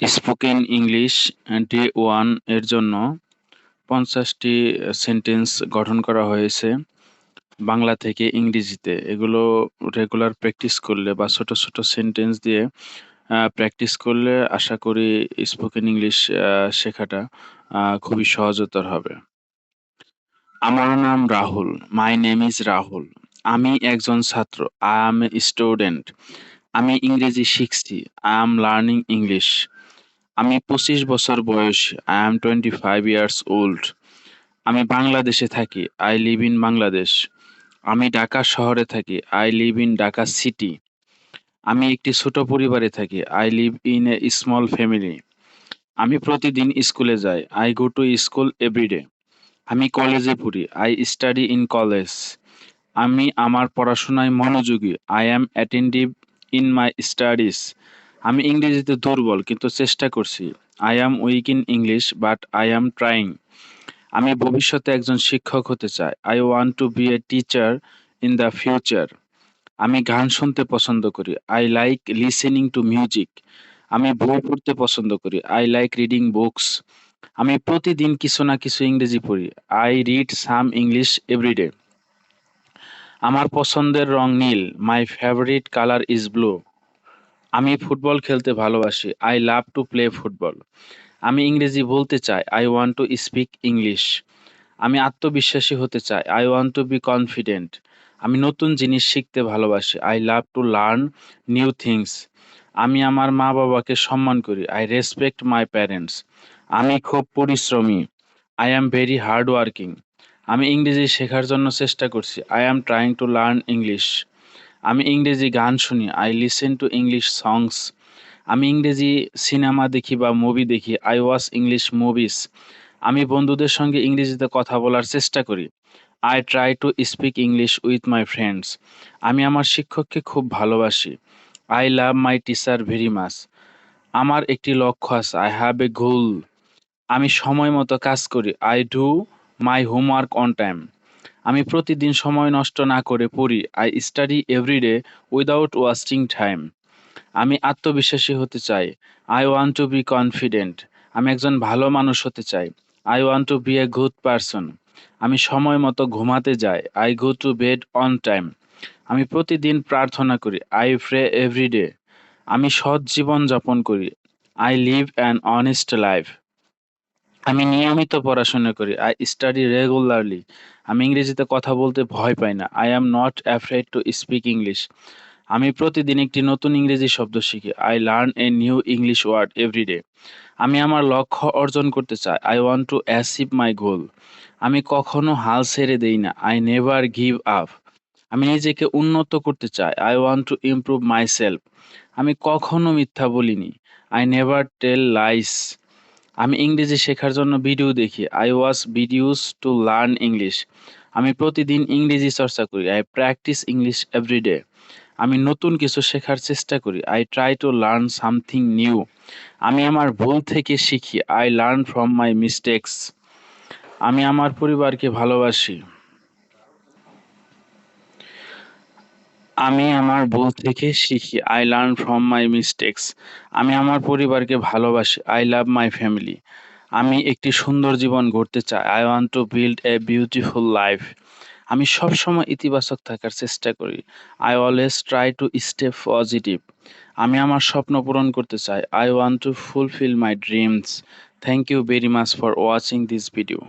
Spoken English day ওয়ানের জন্য পঞ্চাশটি সেন্টেন্স গঠন করা হয়েছে বাংলা থেকে ইংরেজিতে। এগুলো রেগুলার প্র্যাকটিস করলে বা ছোট ছোট সেন্টেন্স দিয়ে প্র্যাকটিস করলে আশা করি স্পোকেন ইংলিশ শেখাটা খুবই সহজতর হবে। আমার নাম Rahul my name is Rahul. আমি একজন ছাত্র আই এ স্টুডেন্ট আমি ইংরেজি শিখছি আই এম লার্নিং ইংলিশ আমি পঁচিশ বছর বয়স I am twenty five years old আমি বাংলাদেশে থাকি আই লিভ ইন বাংলাদেশ আমি ঢাকা শহরে থাকি I live in Dhaka city আমি একটি ছোট পরিবারে থাকি I live in a small family আমি প্রতিদিন স্কুলে যাই I go to school every day আমি কলেজে পড়ি আই স্টাডি ইন কলেজ আমি আমার পড়াশোনায় মনোযোগী I am attentive in my studies আমি ইংরেজিতে দুর্বল, কিন্তু চেষ্টা করছি। I am weak in English but I am trying আমি ভবিষ্যতে একজন শিক্ষক হতে চাই। I want to be a teacher in the future আমি গান শুনতে পছন্দ করি। I like listening to music আমি বই পড়তে পছন্দ করি। আই লাইক রিডিং বুকস আমি প্রতিদিন কিছু না কিছু ইংরেজি পড়ি। I read some English every day আমার পছন্দের রং নীল। My favourite colour is blue আমি ফুটবল খেলতে ভালোবাসি। I love to play football আমি ইংরেজি বলতে চাই। I want to speak English আমি আত্মবিশ্বাসী হতে চাই। I want to be confident আমি নতুন জিনিস শিখতে ভালোবাসি। I love to learn new things আমি আমার মা বাবাকে সম্মান করি। আই রেসপেক্ট মাই প্যারেন্টস আমি খুব পরিশ্রমী। I am very hard working আমি ইংরেজি শেখার জন্য চেষ্টা করছি। I am trying to learn English আমি ইংরেজি গান শুনি I listen to English songs আমি ইংরেজি সিনেমা দেখি বা মুভি দেখি আই ওয়াচ ইংলিশ মুভিস আমি বন্ধুদের সঙ্গে ইংরেজিতে কথা বলার চেষ্টা করি। I try to speak English with my friends আমি আমার শিক্ষককে খুব ভালোবাসি। I love my teacher very much আমার একটি লক্ষ্য আছে আই হ্যাভ এ গোল আমি সময় মতো কাজ করি। I do my homework on time আমি প্রতিদিন সময় নষ্ট না করে পড়ি। I study every day without wasting time আমি আত্মবিশ্বাসী হতে চাই। I want to be confident আমি একজন ভালো মানুষ হতে চাই। I want to be a good person আমি সময় মতো ঘুমাতে যাই। I go to bed on time আমি প্রতিদিন প্রার্থনা করি। আই প্রে এভরিডে আমি সৎ জীবন যাপন করি। I live an honest life আমি নিয়মিত পড়াশোনা করি আই স্টাডি রেগুলারলি আমি ইংরেজিতে কথা বলতে ভয় পাই না। I am not afraid to speak English আমি প্রতিদিন একটি নতুন ইংরেজি শব্দ শিখি। I learn a new English word every day আমি আমার লক্ষ্য অর্জন করতে চাই। I want to achieve my goal আমি কখনো হাল ছেড়ে দেই না। আই নেভার গিভ আপ আমি নিজেকে উন্নত করতে চাই। I want to improve myself আমি কখনো মিথ্যা বলিনি। আই নেভার টেল লাইস আমি ইংরেজি শেখার জন্য ভিডিও দেখি। I watch videos to learn English আমি প্রতিদিন ইংরেজি চর্চা করি। আই প্র্যাকটিস ইংলিশ এভরিডে আমি নতুন কিছু শেখার চেষ্টা করি। I try to learn something new আমি আমার ভুল থেকে শিখি। I learn from my mistakes আমি আমার পরিবারকে ভালোবাসি। আমি আমার ভুল থেকে শিখি I learn from my mistakes আমি আমার পরিবারকে ভালোবাসি আই লাভ মাই ফ্যামিলি আমি একটি সুন্দর জীবন গড়তে চাই I want to build a beautiful life আমি সবসময় ইতিবাচক থাকার চেষ্টা করি। I always try to stay positive আমি আমার স্বপ্ন পূরণ করতে চাই। I want to fulfil my dreams thank you very much for watching this video